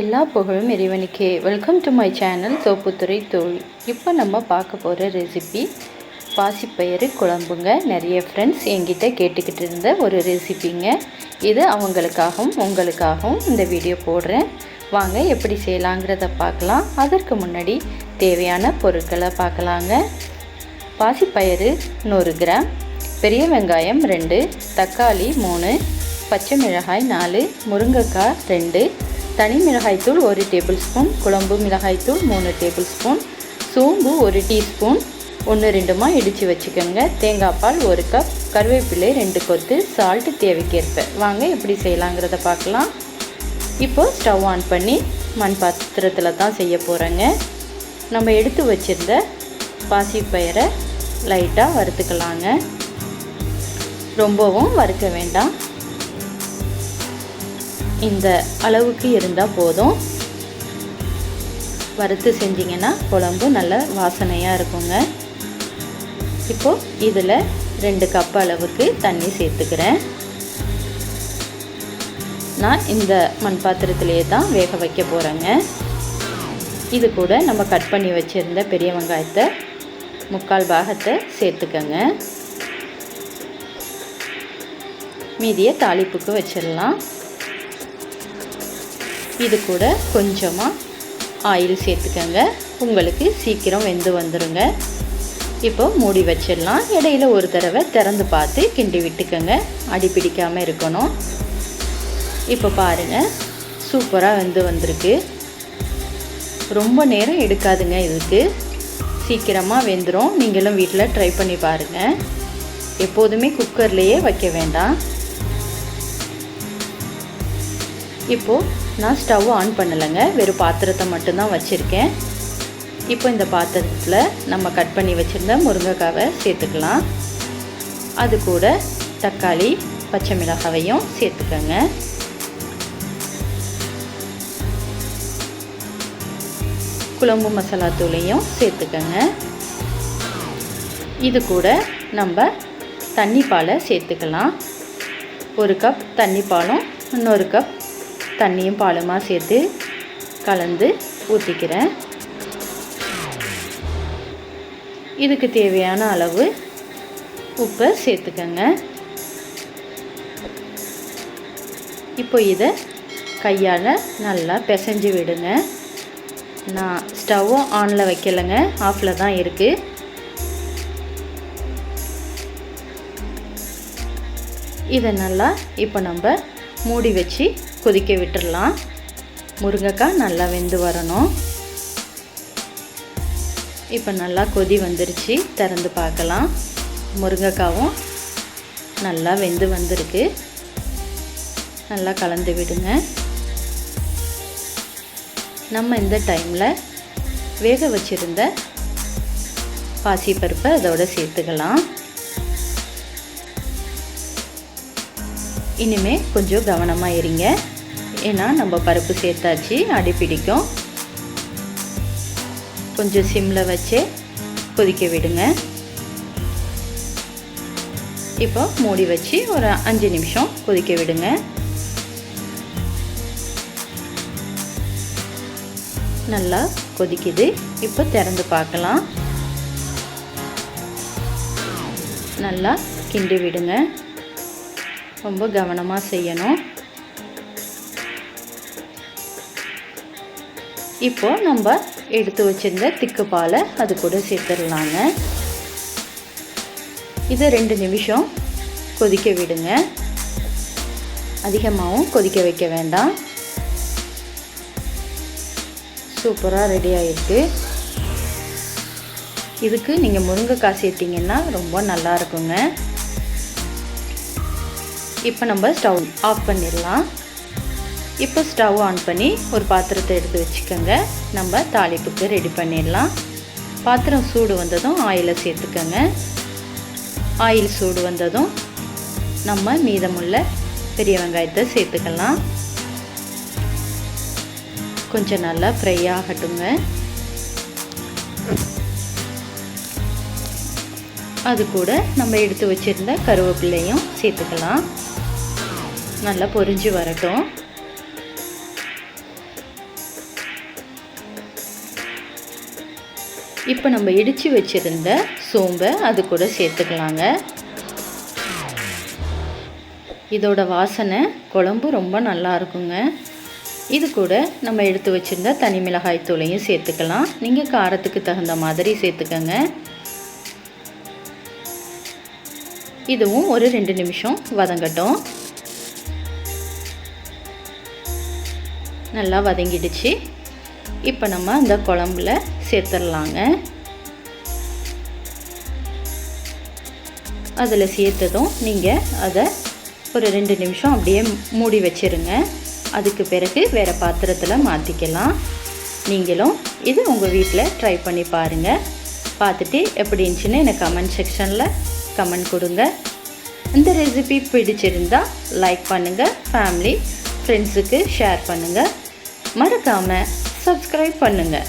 எல்லா புகழும் இறைவனுக்கே. Welcome to my channel Thopputhurai Thozhi இப்போ நம்ம பார்க்க போகிற ரெசிபி பாசிப்பயிறு குழம்புங்க. நிறைய ஃப்ரெண்ட்ஸ் என்கிட்ட கேட்டுக்கிட்டு இருந்த ஒரு ரெசிபிங்க இது அவங்களுக்காகவும் உங்களுக்காகவும் இந்த வீடியோ போடுறேன். வாங்க எப்படி செய்யலாங்கிறத பார்க்கலாம். அதற்கு முன்னாடி தேவையான பொருட்களை பார்க்கலாங்க. பாசிப்பயிறு நூறு கிராம் பெரிய வெங்காயம் ரெண்டு தக்காளி மூணு பச்சை மிளகாய் நாலு முருங்கைக்காய் ரெண்டு தனி மிளகாய்த்தூள் ஒரு டேபிள் ஸ்பூன் குழம்பு மிளகாய்த்தூள் மூணு டேபிள் ஸ்பூன் சோம்பு ஒரு டீஸ்பூன் ஒன்று ரெண்டுமா இடித்து வச்சுக்கோங்க. தேங்காய் பால் ஒரு கப் கருவேப்பிலை ரெண்டு கொத்து சால்ட்டு தேவைக்கேற்ப. வாங்க எப்படி செய்யலாங்கிறத பார்க்கலாம். இப்போது ஸ்டவ் ஆன் பண்ணி மண் பாத்திரத்தில் தான் செய்ய போகிறேங்க நம்ம எடுத்து வச்சுருந்த பாசிப்பயரை லைட்டாக வறுத்துக்கலாங்க. ரொம்பவும் வறுக்க வேண்டாம். இந்த அளவுக்கு இருந்தால் போதும். வறுத்து செஞ்சிங்கன்னா குழம்பு நல்ல வாசனையாக இருக்குங்க. இப்போது இதில் ரெண்டு கப் அளவுக்கு தண்ணி சேர்த்துக்கிறேன். நான் இந்த மண் பாத்திரத்திலே தான் வேக வைக்க போகிறேங்க இது கூட நம்ம கட் பண்ணி வச்சுருந்த பெரிய வெங்காயத்தை முக்கால் பாகத்தை சேர்த்துக்கங்க. மீதியை தாளிப்புக்கு வச்சிடலாம். இது கூட கொஞ்சமாக ஆயில் சேர்த்துக்கங்க. உங்களுக்கு சீக்கிரம் வெந்து வந்துடுங்க இப்போ மூடி வச்சிடலாம். இடையில ஒரு தடவை திறந்து பார்த்து கிண்டி விட்டுக்கோங்க. அடி பிடிக்காமல் இருக்கணும். இப்போ பாருங்கள் சூப்பராக வெந்து வந்திருக்கு. ரொம்ப நேரம் எடுக்காதுங்க இதுக்கு. சீக்கிரமாக வெந்துடும் நீங்களும் வீட்டில் ட்ரை பண்ணி பாருங்கள் எப்போதுமே குக்கர்லேயே வைக்க வேண்டாம். இப்போது நான் ஸ்டவ் ஆன் பண்ணலைங்க. வெறும் பாத்திரத்தை மட்டும்தான் வச்சுருக்கேன். இப்போ இந்த பாத்திரத்தில் நம்ம கட் பண்ணி வச்சுருந்த முருங்கைக்காவை சேர்த்துக்கலாம். அது கூட தக்காளி பச்சை மிளகாவையும் சேர்த்துக்கோங்க. குழம்பு மசாலா தூளையும் சேர்த்துக்கோங்க. இது கூட நம்ம தண்ணி பாலை சேர்த்துக்கலாம். ஒரு கப் தண்ணி பாலும் இன்னொரு கப் தண்ணியும் பாலுமாக சேர்த்து கலந்து ஊற்றிக்கிறேன் இதுக்கு தேவையான அளவு உப்பை சேர்த்துக்கங்க. இப்போ இதை கையால் நல்லா பிசைஞ்சு விடுங்க. நான் ஸ்டவ்வும் ஆனில் வைக்கலைங்க ஆஃபில் தான் இருக்குது இதை நல்லா இப்போ நம்ம மூடி வச்சு கொதிக்க விட்டுடலாம் முருங்கைக்காய் நல்லா வெந்து வரணும். இப்போ நல்லா கொதி வந்துருச்சு. திறந்து பார்க்கலாம். முருங்கைக்காவும் நல்லா வெந்து வந்திருக்கு. நல்லா கலந்து விடுங்க. நம்ம இந்த டைமில் வேக வச்சுருந்த பாசிப்பருப்பை அதோடு சேர்த்துக்கலாம். இனிமேல் கொஞ்சம் கவனமாக இருங்க. ஏன்னா நம்ம பருப்பு சேர்த்தாச்சு அடி பிடிக்கும். கொஞ்சம் சிம்மில் வச்சு கொதிக்க விடுங்க. இப்போ மூடி வச்சு ஒரு அஞ்சு நிமிஷம் கொதிக்க விடுங்க. நல்லா கொதிக்குது. இப்போ திறந்து பார்க்கலாம். நல்லா கிண்டி விடுங்க. ரொம்ப கவனமாக செய்யணும். இப்போது நம்ம எடுத்து வச்சிருந்த திக்கு பாலை அது கூட சேர்த்துடலாங்க. இதை ரெண்டு நிமிஷம் கொதிக்க விடுங்க. அதிகமாகவும் கொதிக்க வைக்க வேண்டாம். சூப்பராக ரெடி ஆகிருக்கு இதுக்கு நீங்கள் முருங்கைக்காய் சேர்த்திங்கன்னா ரொம்ப நல்லா இருக்குங்க. இப்போ நம்ம ஸ்டவ் ஆஃப் பண்ணிடலாம். இப்போ ஸ்டவ் ஆன் பண்ணி ஒரு பாத்திரத்தை எடுத்து வச்சுக்கோங்க. நம்ம தாளிப்புக்கு ரெடி பண்ணிடலாம். பாத்திரம் சூடு வந்ததும் ஆயிலை சேர்த்துக்கோங்க. ஆயில் சூடு வந்ததும் நம்ம மீதமுள்ள பெரிய வெங்காயத்தை சேர்த்துக்கலாம். கொஞ்சம் நல்லா ஃப்ரை ஆகட்டுங்க. அது கூட நம்ம எடுத்து வச்சுருந்த கருவேப்பிலையும் சேர்த்துக்கலாம். நல்லா பொரிஞ்சு வரட்டும். இப்போ நம்ம இடித்து வச்சுருந்த சோம்பை அது கூட சேர்த்துக்கலாங்க. இதோட வாசனை குழம்பு ரொம்ப நல்லா இருக்குங்க. இது கூட நம்ம எடுத்து வச்சுருந்த தனி மிளகாய் தூளையும் சேர்த்துக்கலாம். நீங்கள் காரத்துக்கு தகுந்த மாதிரி சேர்த்துக்கங்க. இதுவும் ஒரு ரெண்டு நிமிஷம் வதங்கட்டும். நல்லா வதங்கிடுச்சு. இப்போ நம்ம அந்த குழம்புல சேர்த்துடலாங்க அதில் சேர்த்ததும் நீங்கள் அதை ஒரு ரெண்டு நிமிஷம் அப்படியே மூடி வச்சுருங்க. அதுக்கு பிறகு வேறு பாத்திரத்தில் மாற்றிக்கலாம் நீங்களும் இது உங்கள் வீட்டில் ட்ரை பண்ணி பாருங்கள் பார்த்துட்டு எப்படி இருந்துச்சுன்னு எனக்கு கமெண்ட் செக்ஷனில் கமெண்ட் கொடுங்க. இந்த ரெசிபி பிடிச்சிருந்தா லைக் பண்ணுங்கள் ஃபேமிலி ஃப்ரெண்ட்ஸுக்கு ஷேர் பண்ணுங்கள் மறக்காமல் சப்ஸ்கிரைப் பண்ணுங்கள்